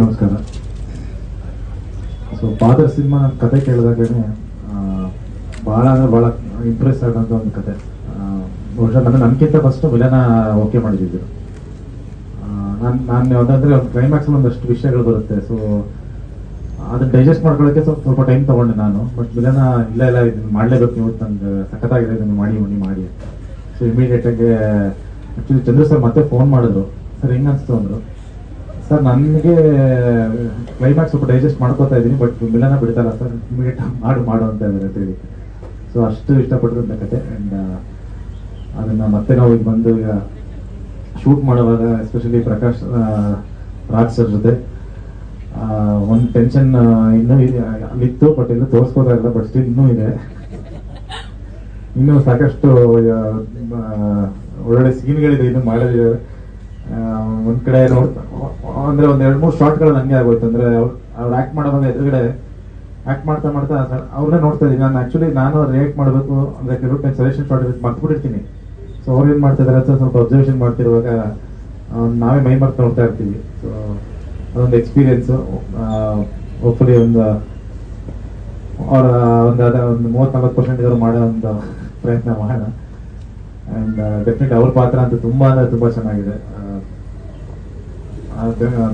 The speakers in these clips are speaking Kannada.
ನಮಸ್ಕಾರ. ಸೊ ಫಾದರ್ ಸಿನಿಮಾ ಕತೆ ಕೇಳಿದಾಗೇ ಭಾಳ ಅಂದ್ರೆ ಭಾಳ ಇಂಪ್ರೆಸ್ ಆಗೋಂಥ ಒಂದು ಕತೆ. ಬಹುಶಃ ನನ್ನ ನನಗಿಂತ ಫಸ್ಟ್ ವಿಲನ ಓಕೆ ಮಾಡಿದ್ದು ನಾನು ನಾನು ಯಾವುದಂದ್ರೆ ಒಂದು ಕ್ಲೈಮ್ಯಾಕ್ಸ್ ಒಂದಷ್ಟು ವಿಷಯಗಳು ಬರುತ್ತೆ. ಸೊ ಅದನ್ನ ಡೈಜೆಸ್ಟ್ ಮಾಡ್ಕೊಳ್ಳೋಕ್ಕೆ ಸ್ವಲ್ಪ ಸ್ವಲ್ಪ ಟೈಮ್ ತಗೊಂಡೆ ನಾನು. ಬಟ್ ವಿಲನ ಇಲ್ಲ ಇಲ್ಲ, ಇದನ್ನ ಮಾಡಲೇಬೇಕು ನೀವು. ನಂಗೆ ಸಖತ್ತಾಗಿದೆ, ಇದನ್ನು ಮಾಡಿ ಮಾಡಿ ಮಾಡಿ ಸೊ ಇಮಿಡಿಯೇಟಾಗಿ ಆ್ಯಕ್ಚುಲಿ ಚಂದ್ರ ಸರ್ ಮತ್ತೆ ಫೋನ್ ಮಾಡಿದ್ರು. ಸರ್ ಹೆಂಗೆ ಅನಿಸ್ತು ಅಂದರು? ಸರ್, ನನಗೆ ಕ್ಲೈಮ್ಯಾಕ್ಸ್ ಸ್ವಲ್ಪ ಡೈಜೆಸ್ಟ್ ಮಾಡ್ಕೋತಾ ಇದ್ದೀನಿ ಬಟ್ ಮಿಲನ ಬಿಡ್ತಾರ ಸರ್ ಇಮಿಡಿಯೇಟ್ ಮಾಡು ಮಾಡು ಅಂತ ಇದ್ದಾರೆ ತಿಳಿ ಸೊ ಅಷ್ಟು ಇಷ್ಟಪಟ್ಟಿದ್ದ ಕತೆ. ಆ್ಯಂಡ್ ಅದನ್ನು ಮತ್ತೆ ನಾವು ಈಗ ಬಂದು ಈಗ ಶೂಟ್ ಮಾಡುವಾಗ ಎಸ್ಪೆಷಲಿ ಪ್ರಕಾಶ್ ರಾಜ್ ಸರ್ ಜೊತೆ ಒಂದು ಟೆನ್ಷನ್ ಇನ್ನೂ ಇದೆ. ಅಲ್ಲಿತ್ತು ಬಟ್ ಇನ್ನೂ ತೋರಿಸ್ಬೋದಾಗಿಲ್ಲ ಬಟ್ ಸ್ಟಿಲ್ ಇನ್ನೂ ಇದೆ. ಇನ್ನೂ ಸಾಕಷ್ಟು ಒಳ್ಳೊಳ್ಳೆ ಸೀನ್ಗಳಿದೆ ಇನ್ನು ಮಾಡೋದಿದೆ ಒಂದು ಕಡೆ ನೋಡ್ ಅಂದ್ರೆ ಒಂದ್ ಎರಡ್ ಮೂರು ಶಾರ್ಟ್ಗಳು ಹಂಗೆ ಆಗೋಯ್ತು. ಅಂದ್ರೆ ಅವ್ರು ಆಕ್ಟ್ ಮಾಡೋವಾಗ ಎದುರುಗಡೆ ಆಕ್ಟ್ ಮಾಡ್ತಾ ಮಾಡ್ತಾ ಅವ್ರನ್ನೇ ನೋಡ್ತಾ ಇದೀನಿ ನಾನು ಆಕ್ಚುಲಿ ನಾನು ರಿಯಾಕ್ಟ್ ಮಾಡಬೇಕು ಅಂದ್ರೆ ಕೆಲವು ಟೈಮ್ ಸಜೆಷನ್ ಶಾರ್ಟ್ ಮರ್ತ್ಬಿಟ್ಟಿರ್ತೀನಿ. ಸೊ ಅವ್ರು ಏನ್ ಮಾಡ್ತಾ ಇದಾರೆ ಸ್ವಲ್ಪ ಅಬ್ಸರ್ವೇಷನ್ ಮಾಡ್ತಿರುವಾಗ ನಾವೇ ಮೈ ಮರ್ತು ನೋಡ್ತಾ ಇರ್ತೀವಿ. ಸೊ ಅದೊಂದು ಎಕ್ಸ್ಪೀರಿಯನ್ಸ್ ಹೋಪ್ಫುಲಿ ಒಂದು, ಅವರ ಒಂದು ಅದ ಒಂದು ಮೂವತ್ ಪರ್ಸೆಂಟ್ ಇದ್ರು ಮಾಡೋ ಒಂದು ಪ್ರಯತ್ನ ಮಾಡೋಣ. ಅಂಡ್ ಡೆಫಿನೆಟ್ ಅವ್ರ ಪಾತ್ರ ಅಂತೂ ತುಂಬಾ ಅಂದ್ರೆ ತುಂಬಾ ಚೆನ್ನಾಗಿದೆ.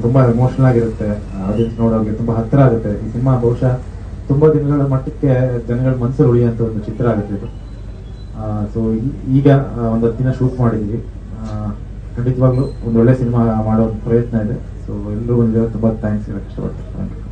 ತುಂಬಾ ಎಮೋಷನಲ್ ಆಗಿರುತ್ತೆ ಆಡಿಯನ್ಸ್ ನೋಡೋಕೆ ತುಂಬಾ ಹತ್ತಿರ ಆಗುತ್ತೆ. ಈ ಸಿನಿಮಾ ಬಹುಶಃ ತುಂಬಾ ದಿನಗಳ ಮಟ್ಟಕ್ಕೆ ಜನಗಳ ಮನಸ್ಸಲ್ಲಿ ಉಳಿಯುವಂತ ಒಂದು ಚಿತ್ರ ಆಗುತ್ತೆ ಇದು. ಸೊ ಈಗ ಒಂದು ಹತ್ತು ದಿನ ಶೂಟ್ ಮಾಡಿದ್ವಿ. ಖಂಡಿತವಾಗ್ಲೂ ಒಂದು ಒಳ್ಳೆ ಸಿನಿಮಾ ಮಾಡೋ ಪ್ರಯತ್ನ ಇದೆ. ಸೊ ಎಲ್ಲರೂ ಒಂದೇ ತುಂಬಾ ಥ್ಯಾಂಕ್ಸ್ ಹೇಳಕ್ ಇಷ್ಟಪಡ್ತೀನಿ.